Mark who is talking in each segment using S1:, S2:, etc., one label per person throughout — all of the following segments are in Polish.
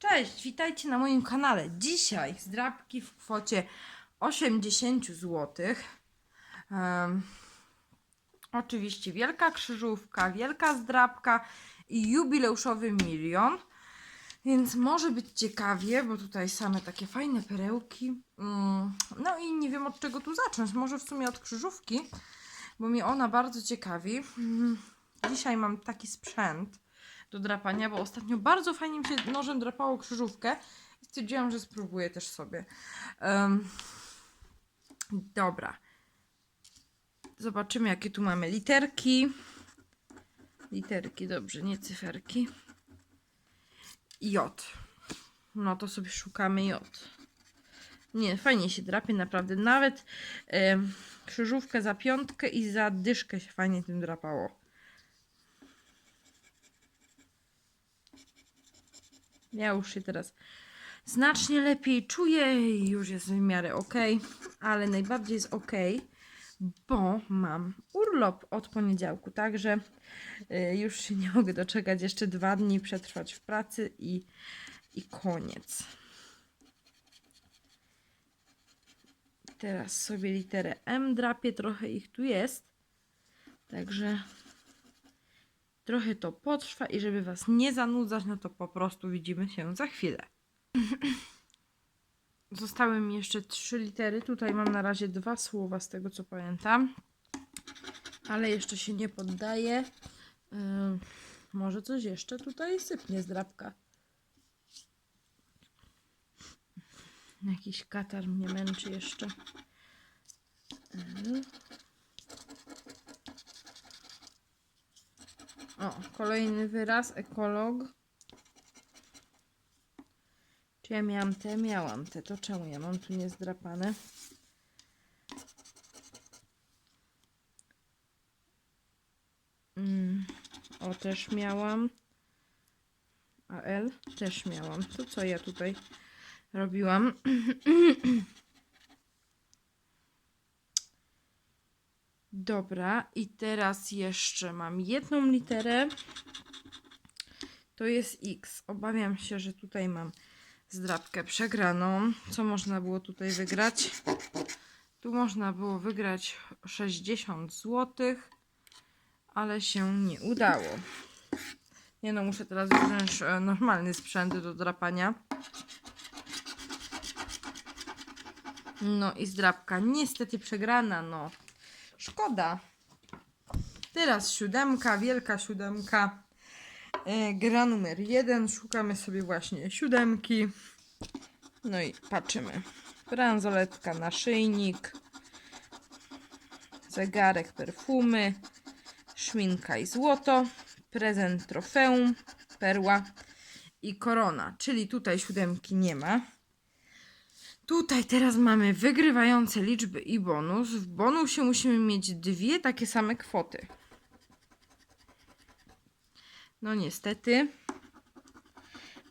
S1: Cześć, witajcie na moim kanale. Dzisiaj zdrabki w kwocie 80 zł. Um, oczywiście wielka krzyżówka, wielka zdrabka i jubileuszowy milion. Więc może być ciekawie, bo tutaj same takie fajne perełki. Mm, No i nie wiem od czego tu zacząć. Może w sumie od krzyżówki, bo mnie ona bardzo ciekawi. Mm, Dzisiaj mam taki sprzęt do drapania, bo ostatnio bardzo fajnie mi się nożem drapało krzyżówkę i stwierdziłam, że spróbuję też sobie. Em, dobra. Zobaczymy, jakie tu mamy literki. Literki, dobrze, nie cyferki. J. No to sobie szukamy J. Nie, fajnie się drapie, naprawdę. Nawet em, krzyżówkę za piątkę i za dyszkę się fajnie tym drapało. Ja już się teraz znacznie lepiej czuję i już jest w miarę ok, ale najbardziej jest ok, bo mam urlop od poniedziałku, także y, już się nie mogę doczekać jeszcze dwa dni przetrwać w pracy i, i koniec. Teraz sobie literę M drapię, trochę ich tu jest, także trochę to potrwa i żeby Was nie zanudzać, no to po prostu widzimy się za chwilę. Zostały mi jeszcze trzy litery. Tutaj mam na razie dwa słowa z tego co pamiętam. Ale jeszcze się nie poddaję. Ym, może coś jeszcze tutaj sypnie z drapka. Jakiś katar mnie męczy jeszcze. Ym. O, kolejny wyraz, ekolog. Czy ja miałam te? Miałam te. To czemu ja mam tu niezdrapane? Mm, o, też miałam. A L też miałam. To co ja tutaj robiłam? Dobra, i teraz jeszcze mam jedną literę. To jest X. Obawiam się, że tutaj mam zdrabkę przegraną. Co można było tutaj wygrać? Tu można było wygrać 60 zł, ale się nie udało. Nie no, muszę teraz wziąć e, normalny sprzęt do drapania. No i zdrabka niestety przegrana, no. Szkoda. Teraz siódemka, wielka siódemka. E, gra numer jeden. Szukamy sobie właśnie siódemki. No i patrzymy. Bransoletka, naszyjnik. Zegarek, perfumy. Szminka i złoto. Prezent, trofeum, perła i korona. Czyli tutaj siódemki nie ma. Tutaj teraz mamy wygrywające liczby i bonus. W bonusie musimy mieć dwie takie same kwoty. No niestety.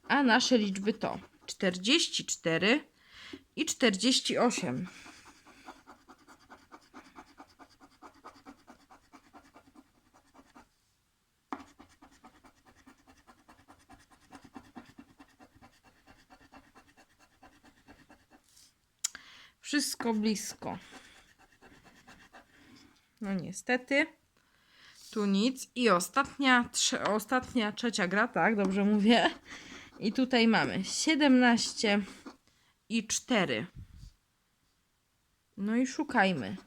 S1: A nasze liczby to 44 i 48. Wszystko blisko. No niestety. Tu nic. I ostatnia, trze, ostatnia, trzecia gra, tak, dobrze mówię. I tutaj mamy 17 i 4. No i szukajmy.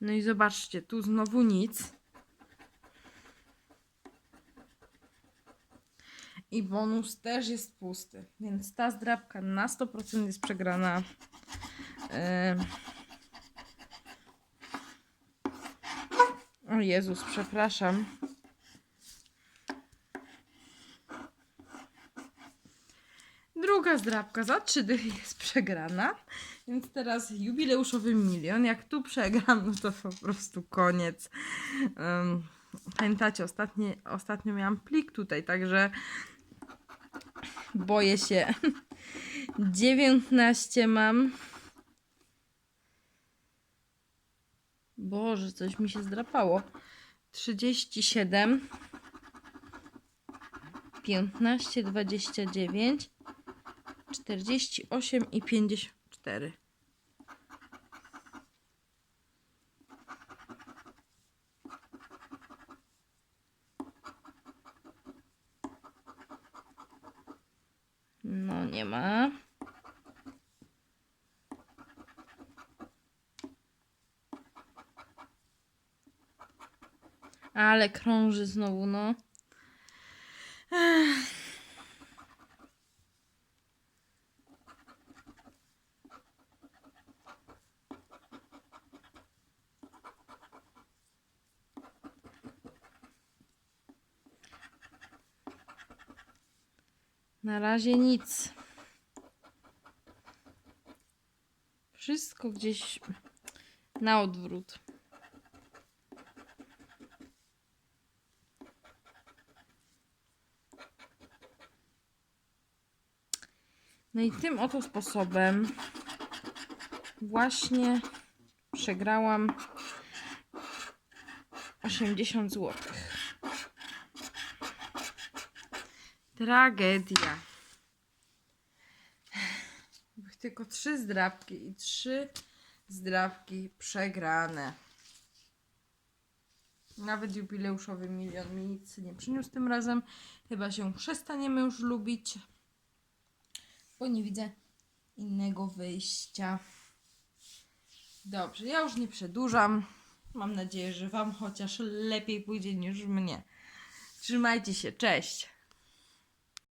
S1: No i zobaczcie, tu znowu nic. I bonus też jest pusty, więc ta zdrabka na 100% jest przegrana. Em. O Jezus, przepraszam. Zdrabka za trzy dychy jest przegrana. Więc teraz jubileuszowy milion. Jak tu przegram, no to po prostu koniec. Um, pamiętacie, ostatnie, ostatnio miałam plik tutaj, także boję się. 19 mam. Boże, coś mi się zdrapało. 37. 15, 29, 48 i 54. No nie ma. Ale krąży znowu, no. Na razie nic. Wszystko gdzieś na odwrót. No i tym oto sposobem właśnie przegrałam 80 zł. Tragedia. Tylko trzy zdrabki i trzy zdrabki przegrane. Nawet jubileuszowy milion mi nic nie przyniósł tym razem. Chyba się przestaniemy już lubić, bo nie widzę innego wyjścia. Dobrze, ja już nie przedłużam. Mam nadzieję, że Wam chociaż lepiej pójdzie niż mnie. Trzymajcie się, cześć!